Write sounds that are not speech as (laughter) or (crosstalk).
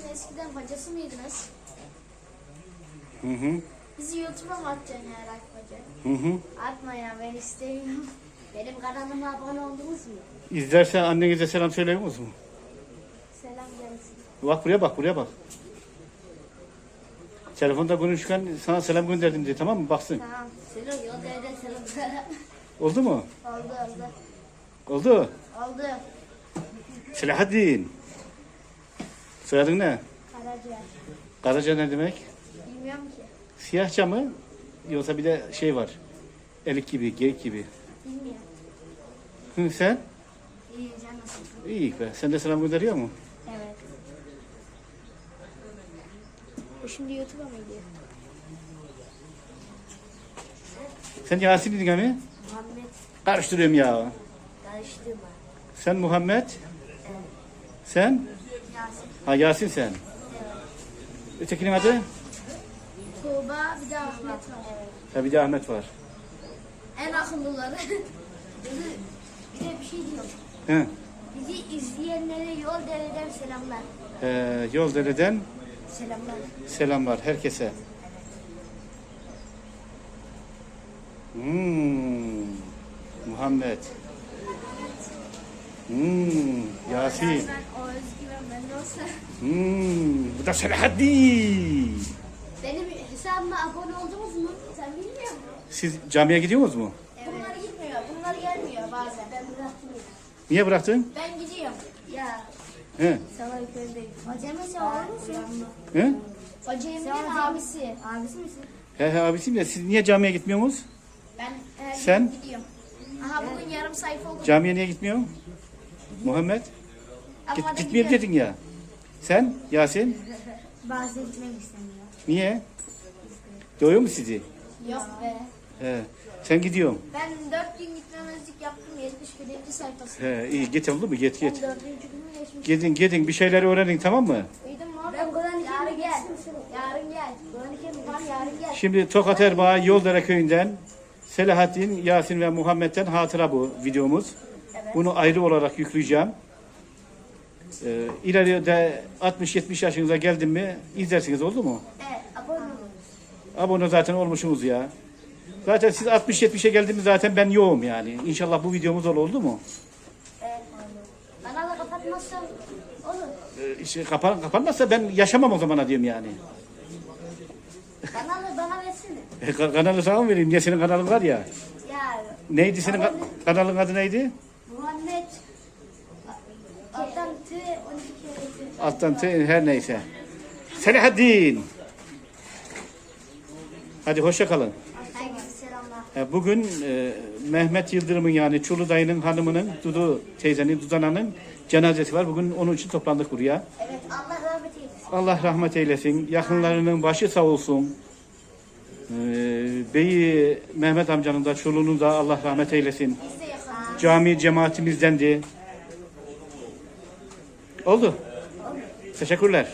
köyün eskiden bacası mıydınız? Hı hı. Bizi YouTube'a mı atacaksın ya Rakbacı? Hı hı. Atma ya ben istemiyorum. (laughs) Benim kanalıma abone oldunuz mu? İzlersen annenize selam söyleyor musun? Selam gelsin. Bak buraya bak buraya bak. Telefonda konuşurken sana selam gönderdim diye tamam mı? Baksın. Tamam. Selam yol devlet selam. (laughs) Oldu mu? oldu oldu. Oldu. Oldu. Selahaddin. Soyadın ne? Karaciğer. Karaca ne demek? Bilmiyorum ki. Siyahça mı? Yoksa bir de şey var. Elik gibi, geyik gibi. Bilmiyorum. Hı, sen? İyi sen nasılsın? İyi be. Sen de selam gönderiyor mu? Evet. Bu şimdi YouTube'a mı gidiyor? Sen Yasin dedin mi? Muhammed Karıştırıyorum ya. karıştırma. Sen Muhammed. Sen? Yasin. Ha Yasin sen. Ötekinin adı? Tuğba bir de Ahmet var. Evet. Ha bir de Ahmet var. En akıllıları. (laughs) Bir de bir şey diyorum. He. Bizi izleyenlere yol dereden selamlar. Ee, yol dereden Selamlar. selamlar herkese. Hmm, Muhammed. Hmm, Yasin. Hmm, bu da Selahaddin. Benim hesabıma abone oldunuz mu? Sen bilmiyor musun? Siz camiye gidiyor musunuz mu? Bunlar gitmiyor. Bunlar gelmiyor bazen. Ben bıraktım. Niye bıraktın? Ben gidiyorum. Ya. He? Sana. Acemi sen olur musun? He? Acemi'nin abisi. Abisi misin? He he abisiyim de siz niye camiye gitmiyorsunuz? Ben her gün Sen? gidiyorum. Aha bugün yarım sayfa oldu. Camiye niye gitmiyorsun? Muhammed? Ama Git, dedin ya. Sen? Yasin? Bazen gitmek istemiyor. Niye? Doyuyor mu sizi? Yok be. He. Sen gidiyorsun. Ben dört gün gitmemezlik yaptım 71. sayfası. He, iyi git oldu mu? Git Ben git. dördüncü günü geçmiş. Gidin gidin bir şeyler öğrenin tamam mı? Duydun mu? Ben Kur'an-ı Yarın gel. Yarın gel. Kur'an-ı Kerim var yarın gel. Şimdi Tokat Erbaa Yoldere Köyü'nden Selahattin, Yasin ve Muhammed'den hatıra bu videomuz. Bunu ayrı olarak yükleyeceğim. Ee, ileride 60-70 yaşınıza geldim mi izlersiniz oldu mu? Evet abone olun. Abone zaten olmuşsunuz ya. Zaten siz 60-70'e geldiniz zaten ben yoğum yani. İnşallah bu videomuz ol oldu mu? Evet. Kanalı kapatmazsam olur. Ee, işte kapan, kapanmazsa ben yaşamam o zamana diyorum yani. Kanalı bana versene. E, ka- kanalı sana mı vereyim? Niye senin kanalın var ya? Ya Neydi senin ka- kanalın adı neydi? Muhammed Alttan T 12 Alttan her neyse. Selahaddin. Hadi hoşça kalın. E, Bugün e, Mehmet Yıldırım'ın yani Çulu dayının hanımının Dudu teyzenin Dudana'nın cenazesi var. Bugün onun için toplandık buraya. Evet Allah rahmet eylesin. Allah rahmet eylesin. Yakınlarının başı sağ olsun. E, beyi Mehmet amcanın da Çulu'nun da Allah rahmet eylesin. Cami cemaatimizdendi. Oldu. Teşekkürler.